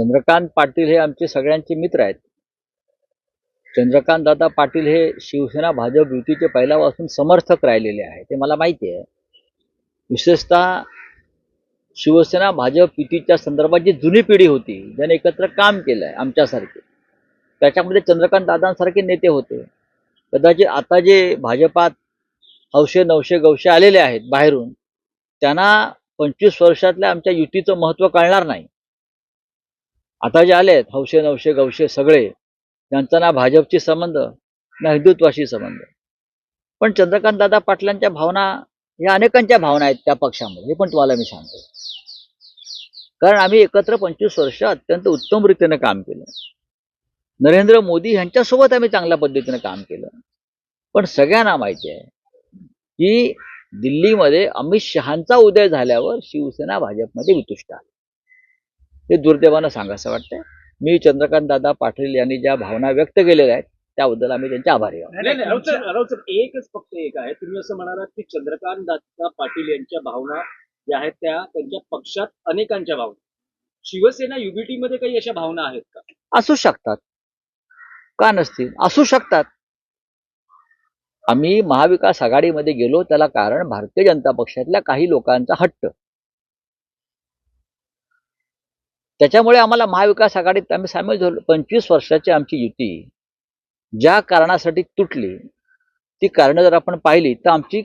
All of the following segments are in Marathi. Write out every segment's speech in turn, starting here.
चंद्रकांत पाटील हे आमचे सगळ्यांचे मित्र आहेत. चंद्रकांत दादा पाटील हे शिवसेना भाजप युतीचे पहिल्यापासून समर्थक राहिलेले आहे ते मला माहिती आहे. विशेषतः शिवसेना भाजप युतीच्या संदर्भात जी जुनी पिढी होती ज्याने एकत्र काम केलं आहे आमच्यासारखे. त्याच्यामध्ये चंद्रकांत दादांसारखे नेते होते. कदाचित आता जे भाजपात हौशे नवशे गवशे आलेले आहेत बाहेरून त्यांना पंचवीस वर्षातल्या आमच्या युतीचं महत्त्व कळणार नाही. आता जे आले आहेत हौशे नवशे गवशे सगळे त्यांचा ना भाजपशी संबंध ना हिंदुत्वाशी संबंध. पण चंद्रकांत दादा पाटलांच्या भावना या अनेकांच्या भावना आहेत त्या पक्षामध्ये. हे पण तुम्हाला मी सांगतो. कारण आम्ही एकत्र पंचवीस वर्ष अत्यंत उत्तम रीतीने काम केलं. नरेंद्र मोदी यांच्यासोबत आम्ही चांगल्या पद्धतीने काम केलं. पण सगळ्यांना माहिती आहे की दिल्लीमध्ये अमित शहांचा उदय झाल्यावर शिवसेना भाजपमध्ये वितुष्ट आहे. हे दुर्दैवानं सांगायचं वाटतंय. मी चंद्रकांत दादा पाटील यांनी ज्या भावना व्यक्त केलेल्या आहेत त्याबद्दल आम्ही त्यांचे आभारी आहोत. एकच फक्त एक आहे. तुम्ही असं म्हणालात की चंद्रकांत दादा पाटील यांच्या भावना ज्या आहेत त्या त्यांच्या पक्षात अनेकांच्या भावना शिवसेना युबीटी मध्ये काही अशा भावना आहेत का? असू शकतात. का नसतील? असू शकतात. आम्ही महाविकास आघाडीमध्ये गेलो त्याला कारण भारतीय जनता पक्षातल्या काही लोकांचा हट्ट. त्याच्यामुळे आम्हाला महाविकास आघाडीत आम्ही सामील झालो. पंचवीस वर्षाची आमची युती ज्या कारणासाठी तुटली ती कारणं जर आपण पाहिली तर आमची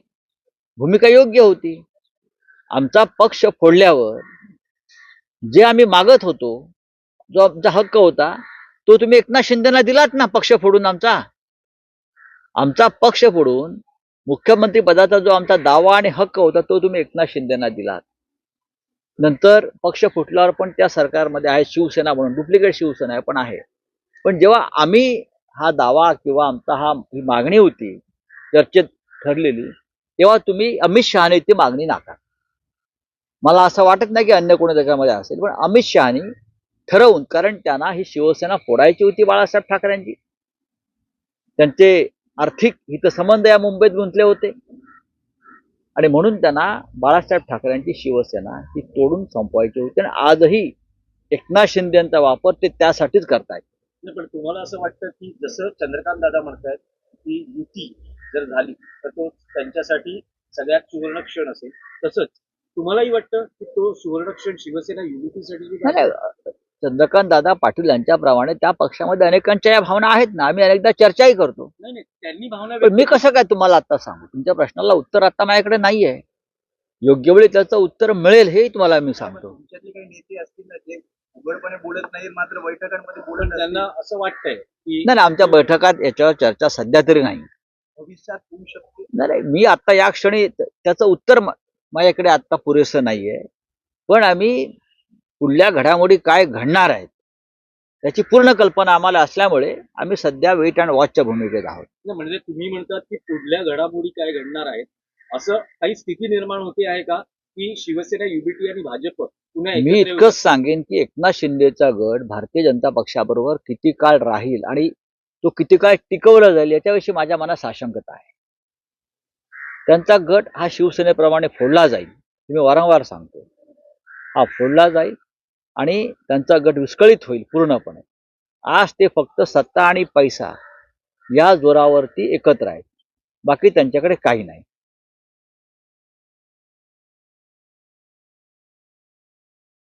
भूमिका योग्य होती. आमचा पक्ष फोडल्यावर जे आम्ही मागत होतो जो आमचा हक्क होता तो तुम्ही एकनाथ शिंदेना दिलात ना पक्ष फोडून आमचा? आमचा पक्ष फोडून मुख्यमंत्री पदाचा जो आमचा दावा आणि हक्क होता तो तुम्ही एकनाथ शिंदेना दिलात. नंतर पक्ष फुटल्यावर पण त्या सरकारमध्ये आहे शिवसेना म्हणून डुप्लिकेट शिवसेना आहे पण आहे. पण जेव्हा आम्ही हा दावा किंवा आमचा हा ही मागणी होती चर्चेत ठरलेली तेव्हा तुम्ही अमित शहाने ती मागणी नाकार मला असं वाटत नाही की अन्य कोणी त्याच्यामध्ये असेल पण अमित शहानी ठरवून कारण त्यांना ही शिवसेना फोडायची होती बाळासाहेब ठाकरेंची. त्यांचे आर्थिक हितसंबंध या मुंबईत गुंतले होते. आणि म्हणून त्यांना बाळासाहेब ठाकरेंची शिवसेना ही तोडून संपवायची होती. आणि आजही एकनाथ शिंदेचा वापर ते त्यासाठीच करतायत. पण तुम्हाला असं वाटतं की जसं चंद्रकांत दादा म्हणतायत की युती जर झाली तर तो त्यांच्यासाठी सगळ्यात सुवर्ण क्षण असेल. तसंच तुम्हालाही वाटतं की तो सुवर्ण क्षण शिवसेना युतीसाठी चंद्रकांत दादा पाटील यांच्याप्रमाणे त्या पक्षामध्ये अनेकांच्या या भावना आहेत ना. आम्ही अनेकदा चर्चाही करतो. नाही नाही त्यांनी भावना पण मी कसं काय तुम्हाला आता सांगू? तुमच्या प्रश्नाला उत्तर आता माझ्याकडे नाही आहे योग्य वेळी त्याचं उत्तर मिळेल हे तुम्हाला मी सांगतो. तुमच्यातले काही नेते असतील ना जे उघडपणे बोलत नाहीत मात्र बैठकांमध्ये पण बोलत त्यांना असतील. असं वाटतंय की नाही नाही, आमच्या बैठकात याच्यावर चर्चा सध्या तरी नाही. भविष्यात होऊ शकते. नाही नाही, मी आता या क्षणी त- त्याचं उत्तर मा- माझ्याकडे आता पुरेसं नाहीये. पण आम्ही पुढल्या घडामोडी काय घडणार आहेत त्याची पूर्ण कल्पना आम्हाला असल्यामुळे आम्ही सध्या वेट अँड वॉचच्या भूमिकेत आहोत. म्हणजे तुम्ही म्हणतात की पुढल्या घडामोडी काय घडणार आहेत? असं काही स्थिती निर्माण होते आहे का? की शिवसेना युबीटी आणि भाजप मी इतकंच सांगेन की एकनाथ शिंदेचा गट भारतीय जनता पक्षाबरोबर किती काळ राहील आणि तो किती काळ टिकवला जाईल याच्याविषयी माझ्या मनात साशंकता आहे. त्यांचा गट हा शिवसेनेप्रमाणे फोडला जाईल. मी वारंवार सांगतो. हा फोडला जाईल. आणि त्यांचा गट विस्कळीत होईल पूर्णपणे. आज ते फक्त सत्ता आणि पैसा या जोरावरती एकत्र आहेत. बाकी त्यांच्याकडे काही नाही.